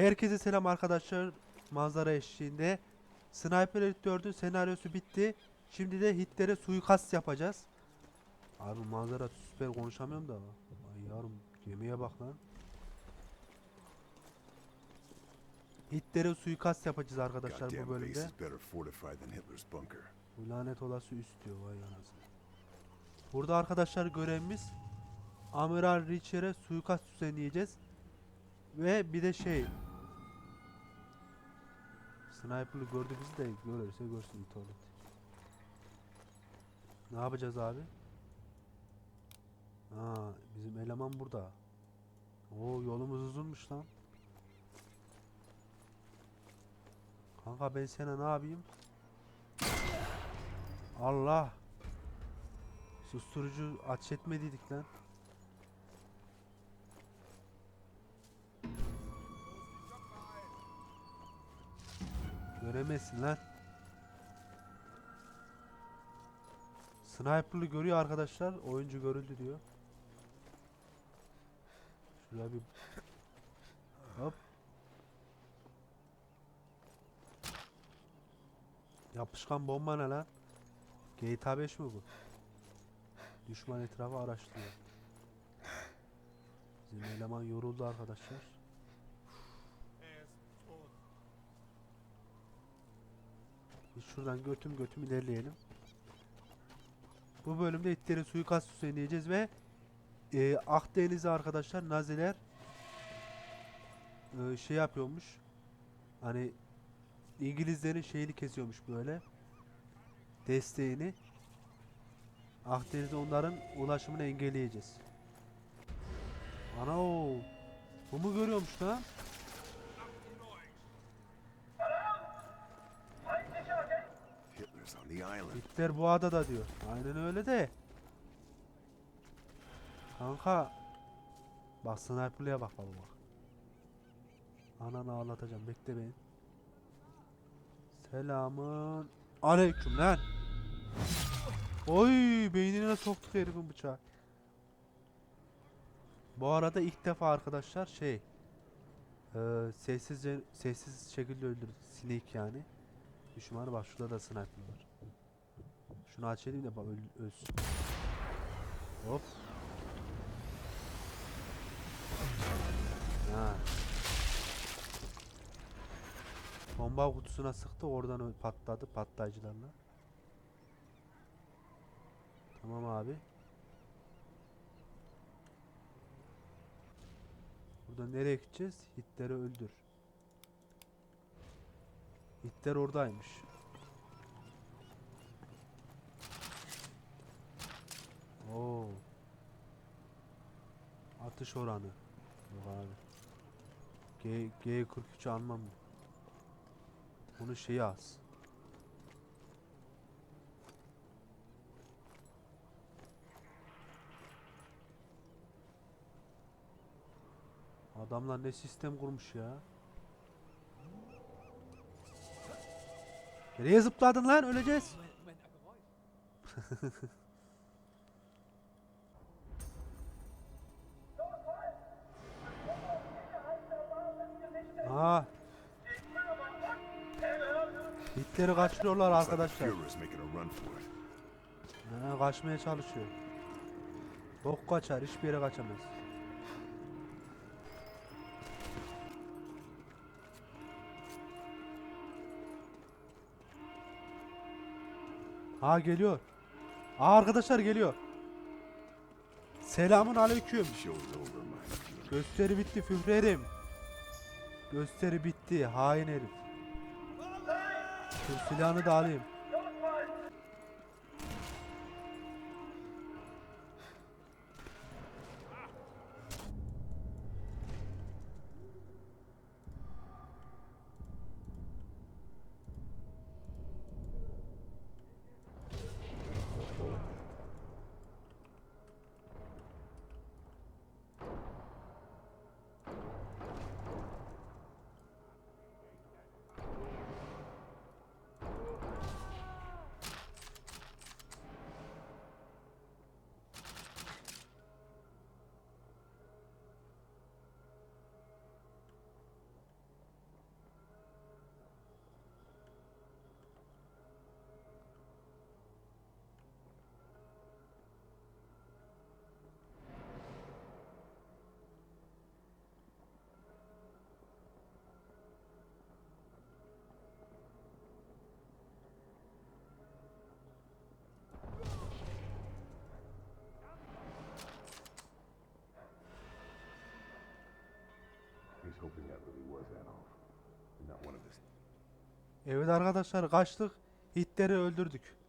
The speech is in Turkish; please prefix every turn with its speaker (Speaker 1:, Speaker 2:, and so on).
Speaker 1: Herkese selam arkadaşlar. Manzara eşliğinde. Sniper Elite 4'ün senaryosu bitti. Şimdi de hitlere suikast yapacağız. Abi manzara süper konuşamıyorum da. Ay yavrum gemiye bak lan. Hitlere suikast yapacağız arkadaşlar bu bölümde. Bu lanet olası üst diyor vay anasını. Burada arkadaşlar görevimiz Amiral Richard'e suikast düzenleyeceğiz. Ve bir de şey Sniper'lı gördü bizi de görürse görsün tuvalet. Ne yapacağız abi? Aa bizim eleman burada. Oo yolumuz uzunmuş lan. Kanka ben sana ne yapayım? Allah. Susturucu ateş etmediydik lan. Göremezsin lan. Sniper'lı görüyor arkadaşlar. Oyuncu görüldü diyor. Şuraya bir hop. Yapışkan bomba ne lan? GTA 5 mi bu? Düşman etrafı araştırıyor. Bizim eleman yoruldu arkadaşlar. Şuradan götüm götüm ilerleyelim. Bu bölümde itleri suikast düzenleyeceğiz ve e, Akdeniz'e arkadaşlar Naziler e, şey yapıyormuş. Hani İngilizlerin şeyini kesiyormuş böyle. Desteğini. Akdeniz'e onların ulaşımını engelleyeceğiz. Ana o. Bu mu görüyormuş lan?
Speaker 2: The island.
Speaker 1: Hitler bu adada diyor. Aynen öyle de. Kanka. Bak sniperlığa bak baba bak. Ananı ağlatacağım bekle beni. Selamın aleyküm lan. Oy beynine soktuk herifin bıçağı. Bu arada ilk defa arkadaşlar şey eee sessizce sessiz şekilde öldürdük sinek yani. Düşmanı bak şurada da sniper var. Şunu aç edeyim de bak öl ölsün. Hop. Ha. Bomba kutusuna sıktı oradan patladı patlayıcılarla. Tamam abi. Burada nereye gideceğiz? Hitler'i öldür. Hitler oradaymış. Oo. Atış oranı. Yok abi. G G43 almam. Bunu şeyi az. Adamlar ne sistem kurmuş ya. Nereye zıpladın lan? Öleceğiz. Hitler'i kaçırıyorlar arkadaşlar. Ha, kaçmaya çalışıyor. Bok kaçar, hiçbir yere kaçamaz. Ha geliyor. Aa arkadaşlar geliyor. Selamun aleyküm. Gösteri bitti führerim. Gösteri bitti hain herif. Şu silahını da alayım. Evet arkadaşlar kaçtık. Hitler'i öldürdük.